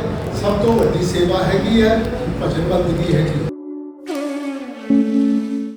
ਵੱਡੀ ਸੇਵਾ ਹੈਗੀ ਹੈ ਭਜਨ ਬੰਦਗੀ ਹੈਗੀ।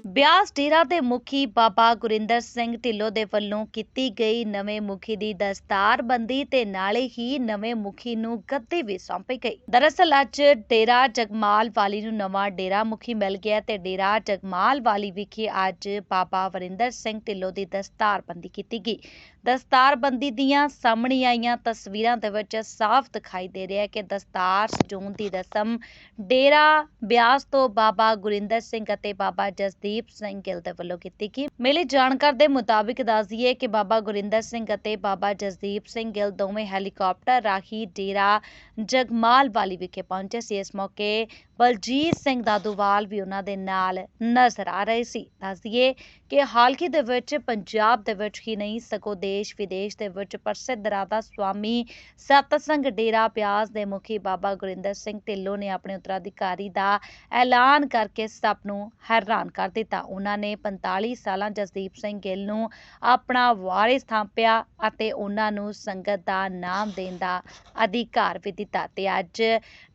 ਬਿਆਸ ਡੇਰਾ ਦੇ ਮੁਖੀ ਬਾਬਾ ਗੁਰਿੰਦਰ ਸਿੰਘ ਢਿੱਲੋਂ ਦੇ ਵੱਲੋਂ ਕੀਤੀ ਗਈ ਨਵੇਂ ਮੁਖੀ ਦੀ ਦਸਤਾਰਬੰਦੀ ਤੇ ਨਾਲੇ ਹੀ ਨਵੇਂ ਮੁਖੀ ਨੂੰ ਗੱਦੀ ਵੀ ਸੌਂਪੀ ਗਈ। ਦਰਅਸਲ ਅੱਜ ਡੇਰਾ ਜਗਮਾਲ ਵਾਲੀ ਨੂੰ ਨਵਾਂ ਡੇਰਾ ਮੁਖੀ ਮਿਲ ਗਿਆ ਤੇ ਡੇਰਾ ਜਗਮਾਲ ਵਾਲੀ ਵਿਖੇ ਅੱਜ ਬਾਬਾ ਵਰਿੰਦਰ ਸਿੰਘ ਢਿੱਲੋਂ ਦੀ ਦਸਤਾਰਬੰਦੀ ਕੀਤੀ ਗਈ। ਦਸਤਾਰਬੰਦੀ ਦੀਆਂ ਸਾਹਮਣੇ ਆਈਆਂ ਤਸਵੀਰਾਂ ਦੇ ਵਿੱਚ ਸਾਫ਼ ਦਿਖਾਈ ਦੇ ਰਿਹਾ ਹੈ ਕਿ ਦਸਤਾਰ ਸਜਾਉਣ ਦੀ ਰਸਮ ਡੇਰਾ ਬਿਆਸ ਤੋਂ ਬਾਬਾ ਗੁਰਿੰਦਰ ਸਿੰਘ ਅਤੇ ਬਾਬਾ ਜਸਦੀਪ ਸਿੰਘ ਗਿੱਲ ਦੇ ਵੱਲੋਂ ਕੀਤੀ ਗਈ। ਮਿਲੀ ਜਾਣਕਾਰੀ ਦੇ ਮੁਤਾਬਿਕ ਦੱਸ ਦਈਏ ਕਿ ਬਾਬਾ ਗੁਰਿੰਦਰ ਸਿੰਘ ਅਤੇ ਬਾਬਾ ਜਸਦੀਪ ਸਿੰਘ ਗਿੱਲ ਦੋਵੇਂ ਹੈਲੀਕਾਪਟਰ ਰਾਹੀਂ ਡੇਰਾ ਜਗਮਾਲ ਵਾਲੀ ਵਿਖੇ ਪਹੁੰਚੇ ਸੀ। ਇਸ ਮੌਕੇ ਬਲਜੀਤ ਸਿੰਘ ਦਾਦੂਵਾਲ ਵੀ ਉਹਨਾਂ ਦੇ ਨਾਲ ਨਜ਼ਰ ਆ ਰਹੇ ਸੀ। ਦੱਸ ਦਈਏ ਕਿ ਹਾਲ ਹੀ ਦੇ ਵਿੱਚ ਪੰਜਾਬ ਦੇ ਵਿੱਚ ਹੀ ਨਹੀਂ, ਸਗੋਂ ਦੇਸ਼ ਵਿਦੇਸ਼ ਦੇ ਵਿੱਚ ਪ੍ਰਸਿੱਧ ਰਾਧਾ ਸੁਆਮੀ ਸਤਸੰਗ ਡੇਰਾ ਪਿਆਸ ਦੇ ਮੁਖੀ ਬਾਬਾ ਗੁਰਿੰਦਰ ਸਿੰਘ ਢਿੱਲੋਂ ਨੇ ਆਪਣੇ ਉੱਤਰਾਧਿਕਾਰੀ ਦਾ ਐਲਾਨ ਕਰਕੇ ਸਭ ਨੂੰ ਹੈਰਾਨ ਕਰ ਦਿੱਤਾ। ਉਹਨਾਂ ਨੇ 45 ਸਾਲਾਂ ਜਸਦੀਪ ਸਿੰਘ ਗਿੱਲ ਨੂੰ ਆਪਣਾ ਵਾਰਿਸ ਥਾਪਿਆ ਅਤੇ ਉਹਨਾਂ ਨੂੰ ਸੰਗਤ ਦਾ ਨਾਮ ਦੇਣ ਦਾ ਅਧਿਕਾਰ ਵੀ ਦਿੱਤਾ ਤੇ ਅੱਜ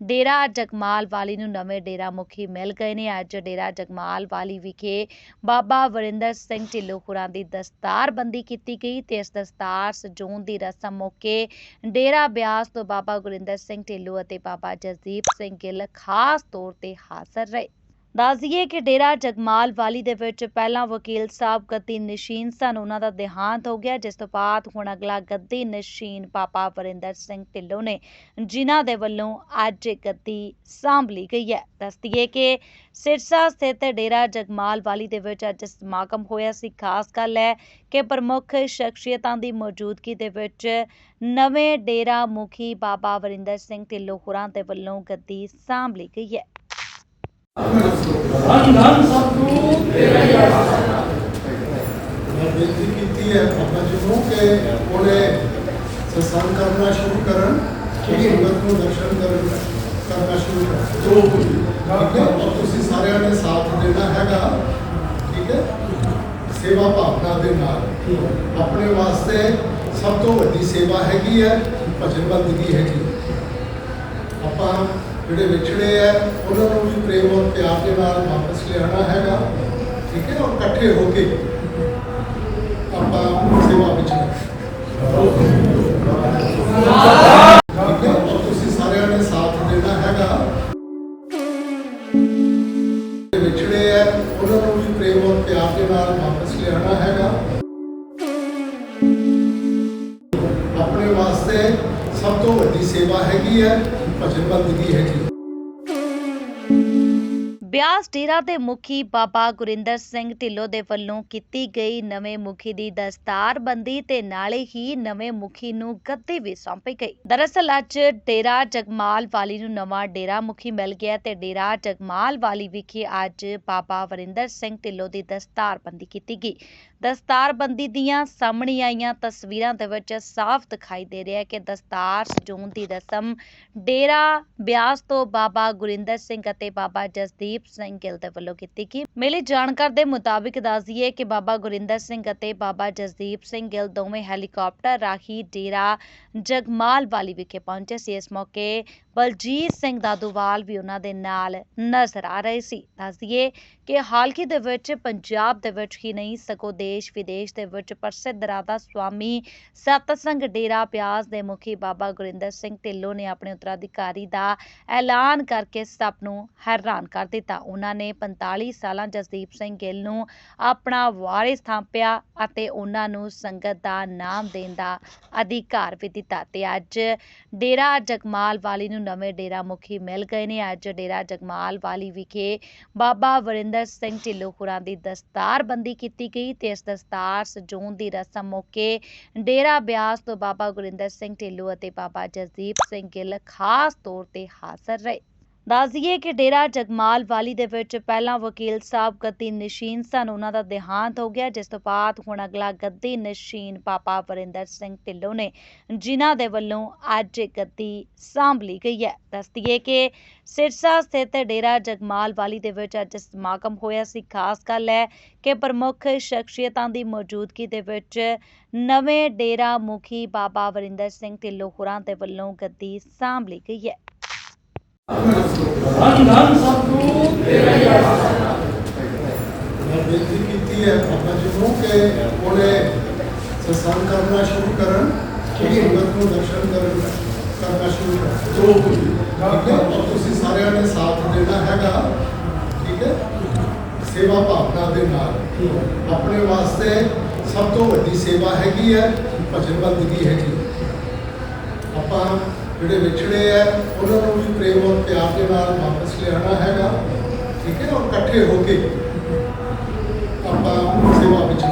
ਡੇਰਾ ਜਗਮਾਲ ਵਾਲੀ ਨੂੰ ਨਵੇਂ ਡੇਰਾ ਮੁਖੀ ਮਿਲ ਗਏ ਨੇ। ਅੱਜ ਡੇਰਾ ਜਗਮਾਲ ਵਾਲੀ ਵਿਖੇ ਬਾਬਾ ਵਰਿੰਦਰ ਸਿੰਘ ਢਿੱਲੋਂ ਹੁਰਾਂ ਦੀ ਦਸਤਾਰਬੰਦੀ ਕੀਤੀ ਗਈ ਤੇ ਇਸ ਦਸਤਾਰ ਸਜਾਉਣ ਦੀ ਰਸਮ ਮੌਕੇ ਡੇਰਾ ਬਿਆਸ ਤੋਂ ਬਾਬਾ ਗੁਰਿੰਦਰ ਸਿੰਘ ਢਿੱਲੋਂ ਅਤੇ ਬਾਬਾ ਜਸਦੀਪ ਸਿੰਘ ਗਿੱਲ ਖਾਸ ਤੌਰ ਤੇ ਹਾਜ਼ਰ ਰਹੇ। ਦੱਸ ਦਈਏ ਕਿ ਡੇਰਾ ਜਗਮਾਲ ਵਾਲੀ ਦੇ ਵਿੱਚ ਪਹਿਲਾਂ ਵਕੀਲ ਸਾਹਿਬ ਗੱਦੀ ਨਸ਼ੀਨ ਸਨ। ਉਹਨਾਂ ਦਾ ਦੇਹਾਂਤ ਹੋ ਗਿਆ, ਜਿਸ ਤੋਂ ਬਾਅਦ ਹੁਣ ਅਗਲਾ ਗੱਦੀ ਨਸ਼ੀਨ ਪਾਪਾ ਵਰਿੰਦਰ ਸਿੰਘ ਢਿੱਲੋਂ ਨੇ ਜਿਨ੍ਹਾਂ ਦੇ ਵੱਲੋਂ ਅੱਜ ਗੱਦੀ ਸਾਂਭ ਲਈ ਗਈ ਹੈ। ਦੱਸ ਦਈਏ ਕਿ ਸਿਰਸਾ ਸਥਿਤ ਡੇਰਾ ਜਗਮਾਲ ਵਾਲੀ ਦੇ ਵਿੱਚ ਅੱਜ ਸਮਾਗਮ ਹੋਇਆ ਸੀ। ਖਾਸ ਗੱਲ ਹੈ ਕਿ ਪ੍ਰਮੁੱਖ ਸ਼ਖਸੀਅਤਾਂ ਦੀ ਮੌਜੂਦਗੀ ਦੇ ਵਿੱਚ ਨਵੇਂ ਡੇਰਾ ਮੁਖੀ ਬਾਬਾ ਵਰਿੰਦਰ ਸਿੰਘ ਢਿੱਲੋਂ ਹੋਰਾਂ ਦੇ ਵੱਲੋਂ ਗੱਦੀ ਸਾਂਭ ਲਈ ਗਈ ਹੈ। ਬੇਨਤੀ ਕੀਤੀ ਹੈ ਬਾਬਾ ਜੀ ਨੂੰ ਕਿ ਉਹਨੇ ਸਤਸੰਗ ਕਰਨਾ ਸ਼ੁਰੂ ਕਰਨ ਸੰਗਤ ਨੂੰ ਦਰਸ਼ਨ ਕਰਨ ਕਰਨਾ ਸ਼ੁਰੂ ਕਰਨ ਜੋ ਠੀਕ ਹੈ ਔਰ ਤੁਸੀਂ ਸਾਰਿਆਂ ਨੇ ਸਾਥ ਦੇਣਾ ਹੈਗਾ ਠੀਕ ਹੈ ਸੇਵਾ ਭਾਵਨਾ ਦੇ ਨਾਲ ਆਪਣੇ ਵਾਸਤੇ ਸਭ ਤੋਂ ਵੱਡੀ ਸੇਵਾ ਹੈਗੀ ਹੈ ਭਜਨ ਬੰਦਗੀ ਹੈਗੀ ਹੈ। ਆਪਾਂ ਜਿਹੜੇ ਵਿਛੜੇ ਆ, ਉਹਨਾਂ ਨੂੰ ਵੀ ਪ੍ਰੇਮ ਔਰ ਪਿਆਰ ਦੇ ਨਾਲ ਵਾਪਸ ਲਿਆਉਣਾ ਹੈਗਾ। ਠੀਕ ਹੈ, ਔਰ ਇਕੱਠੇ ਹੋ ਕੇ ਆਪਾਂ ਸੇਵਾ ਵਿੱਚ ਤੁਸੀਂ ਸਾਰਿਆਂ ਨੇ ਸਾਥ ਦੇਣਾ ਹੈਗਾ। ਵਿਛੜੇ ਆ, ਉਹਨਾਂ ਨੂੰ ਵੀ ਪ੍ਰੇਮ ਔਰ ਪਿਆਰ ਦੇ ਨਾਲ ਵਾਪਸ ਲਿਆਉਣਾ ਹੈਗਾ। ਆਪਣੇ ਵਾਸਤੇ ਸਭ ਤੋਂ ਵੱਡੀ ਸੇਵਾ ਹੈਗੀ ਹੈ। ਭਜਨ ਬੰਦਗੀ ਹੈਗੀ ਹੈ ਬਿਆਸ ਡੇਰਾ ਦੇ ਮੁਖੀ ਬਾਬਾ ਗੁਰਿੰਦਰ ਸਿੰਘ ਢਿੱਲੋਂ ਦੇ ਵੱਲੋਂ ਕੀਤੀ ਗਈ ਨਵੇਂ ਮੁਖੀ ਦੀ ਦਸਤਾਰਬੰਦੀ ਤੇ ਨਾਲੇ ਹੀ ਨਵੇਂ ਮੁਖੀ ਨੂੰ ਗੱਦੀ ਵੀ ਸੌਂਪੀ ਗਈ। ਦਰਅਸਲ ਅੱਜ ਡੇਰਾ ਜਗਮਾਲ ਵਾਲੀ ਨੂੰ ਨਵਾਂ ਡੇਰਾ ਮੁਖੀ ਮਿਲ ਗਿਆ ਤੇ ਡੇਰਾ ਜਗਮਾਲ ਵਾਲੀ ਵਿਖੇ ਅੱਜ ਬਾਬਾ ਵਰਿੰਦਰ ਸਿੰਘ ਢਿੱਲੋਂ ਦੀ ਦਸਤਾਰਬੰਦੀ ਕੀਤੀ ਗਈ। ਦਸਤਾਰਬੰਦੀ ਦੀਆਂ ਸਾਹਮਣੇ ਆਈਆਂ ਤਸਵੀਰਾਂ ਦੇ ਵਿੱਚ ਸਾਫ਼ ਦਿਖਾਈ ਦੇ ਰਿਹਾ ਹੈ ਕਿ ਦਸਤਾਰ ਸਜਾਉਣ ਦੀ ਰਸਮ ਡੇਰਾ ਬਿਆਸ ਤੋਂ ਬਾਬਾ ਗੁਰਿੰਦਰ ਸਿੰਘ ਅਤੇ ਬਾਬਾ ਜਸਦੀਪ ਸਿੰਘ ਗਿੱਲ ਦੇ ਵੱਲੋਂ ਕੀਤੀ ਗਈ। ਮਿਲੀ ਜਾਣਕਾਰੀ ਦੇ ਮੁਤਾਬਿਕ ਦੱਸ ਕਿ ਬਾਬਾ ਗੁਰਿੰਦਰ ਸਿੰਘ ਅਤੇ ਬਾਬਾ ਜਸਦੀਪ ਸਿੰਘ ਗਿੱਲ ਦੋਵੇਂ ਹੈਲੀਕਾਪਟਰ ਰਾਹੀਂ ਡੇਰਾ ਜਗਮਾਲ ਵਾਲੀ ਵਿਖੇ ਪਹੁੰਚੇ ਸੀ। ਇਸ ਮੌਕੇ ਬਲਜੀਤ ਸਿੰਘ ਦਾਦੂਵਾਲ ਵੀ ਉਹਨਾਂ ਦੇ ਨਾਲ ਨਜ਼ਰ ਆ ਰਹੇ ਸੀ। ਦੱਸ ਕਿ ਹਾਲ ਹੀ ਦੇ ਵਿੱਚ ਪੰਜਾਬ ਦੇ ਵਿੱਚ ਹੀ ਨਹੀਂ, ਸਗੋਂ ਦੇਸ਼ ਵਿਦੇਸ਼ ਦੇ ਵਿੱਚ ਪ੍ਰਸਿੱਧ ਰਾਧਾ ਸੁਆਮੀ ਸਤਸੰਗ ਡੇਰਾ ਪਿਆਸ ਦੇ ਮੁਖੀ ਬਾਬਾ ਗੁਰਿੰਦਰ ਸਿੰਘ ਢਿੱਲੋਂ ਨੇ ਆਪਣੇ ਉਤਰਾਧਿਕਾਰੀ ਦਾ ਐਲਾਨ ਕਰਕੇ ਸਭ ਨੂੰ ਹੈਰਾਨ ਕਰ ਦਿੱਤਾ। ਉਹਨਾਂ ਨੇ 45 ਸਾਲਾਂ ਜਸਦੀਪ ਸਿੰਘ ਗਿੱਲ ਨੂੰ ਆਪਣਾ ਵਾਰਿਸ ਥਾਪਿਆ ਅਤੇ ਉਹਨਾਂ ਨੂੰ ਸੰਗਤ ਦਾ ਨਾਮ ਦੇਣ ਦਾ ਅਧਿਕਾਰ ਵੀ ਦਿੱਤਾ ਤੇ ਅੱਜ ਡੇਰਾ ਜਗਮਾਲ ਵਾਲੀ ਨੂੰ ਨਵੇਂ ਡੇਰਾ ਮੁਖੀ ਮਿਲ ਗਏ ਨੇ। ਅੱਜ ਡੇਰਾ ਜਗਮਾਲ ਵਾਲੀ ਵਿਖੇ ਬਾਬਾ ਵਰਿੰਦਰ ਸਿੰਘ ਢਿੱਲੋਂ ਹੁਰਾਂ ਦੀ ਦਸਤਾਰਬੰਦੀ ਕੀਤੀ ਗਈ ਤੇ ਇਸ ਦਸਤਾਰ ਸਜਾਉਣ ਦੀ ਰਸਮ ਮੌਕੇ ਡੇਰਾ ਬਿਆਸ ਤੋਂ ਬਾਬਾ ਗੁਰਿੰਦਰ ਸਿੰਘ ਢਿੱਲੋਂ ਅਤੇ ਬਾਬਾ ਜਸਦੀਪ ਸਿੰਘ ਗਿੱਲ ਖਾਸ ਤੌਰ ਤੇ ਹਾਜ਼ਰ ਰਹੇ। ਦੱਸ ਦਈਏ ਕਿ ਡੇਰਾ ਜਗਮਾਲ ਵਾਲੀ ਦੇ ਵਿੱਚ ਪਹਿਲਾਂ ਵਕੀਲ ਸਾਹਿਬ ਗੱਦੀ ਨਸ਼ੀਨ ਸਨ। ਉਹਨਾਂ ਦਾ ਦੇਹਾਂਤ ਹੋ ਗਿਆ। ਜਿਸ ਤੋਂ ਬਾਅਦ ਹੁਣ ਅਗਲਾ ਗੱਦੀ ਨਸ਼ੀਨ ਪਾਪਾ ਵਰਿੰਦਰ ਸਿੰਘ ਢਿੱਲੋਂ ਨੇ ਜਿਨ੍ਹਾਂ ਦੇ ਵੱਲੋਂ ਅੱਜ ਗੱਦੀ ਸਾਂਭ ਲਈ ਗਈ ਹੈ। ਦੱਸ ਦਈਏ ਕਿ ਸਿਰਸਾ ਸਥਿਤ ਡੇਰਾ ਜਗਮਾਲ ਵਾਲੀ ਦੇ ਵਿੱਚ ਅੱਜ ਸਮਾਗਮ ਹੋਇਆ ਸੀ। ਖਾਸ ਗੱਲ ਹੈ ਕਿ ਪ੍ਰਮੁੱਖ ਸ਼ਖਸੀਅਤਾਂ ਦੀ ਮੌਜੂਦਗੀ ਦੇ ਵਿੱਚ ਨਵੇਂ ਡੇਰਾ ਮੁਖੀ ਬਾਬਾ ਵਰਿੰਦਰ ਸਿੰਘ ਢਿੱਲੋਂ ਹੋਰਾਂ ਦੇ ਵੱਲੋਂ ਗੱਦੀ ਸਾਂਭ ਲਈ ਗਈ ਹੈ। ਬੇਨਤੀ ਕੀਤੀ ਹੈ ਬਾਬਾ ਜੀ ਨੂੰ ਕਿ ਉਹਨੇ ਸਤਸੰਗ ਕਰਨਾ ਸ਼ੁਰੂ ਕਰਨ ਕਿ ਸੰਗਤ ਨੂੰ ਦਰਸ਼ਨ ਕਰਨ ਕਰਨਾ ਸ਼ੁਰੂ ਕਰਨ ਠੀਕ ਹੈ ਔਰ ਤੁਸੀਂ ਸਾਰਿਆਂ ਨੇ ਸਾਥ ਦੇਣਾ ਹੈਗਾ ਠੀਕ ਹੈ ਸੇਵਾ ਭਾਵਨਾ ਦੇ ਨਾਲ ਆਪਣੇ ਵਾਸਤੇ ਸਭ ਤੋਂ ਵੱਡੀ ਸੇਵਾ ਹੈਗੀ ਹੈ ਭਜਨ ਬੰਦਗੀ ਹੈਗੀ ਹੈ। ਆਪਾਂ ਜਿਹੜੇ ਵਿਛੜੇ ਆ, ਉਹਨਾਂ ਨੂੰ ਵੀ ਪ੍ਰੇਮ ਔਰ ਪਿਆਰ ਦੇ ਨਾਲ ਵਾਪਸ ਲਿਆਉਣਾ ਹੈਗਾ। ਠੀਕ ਹੈ ਔਰ ਇਕੱਠੇ ਹੋ ਕੇ ਆਪਾਂ ਸੇਵਾ ਵਿੱਚ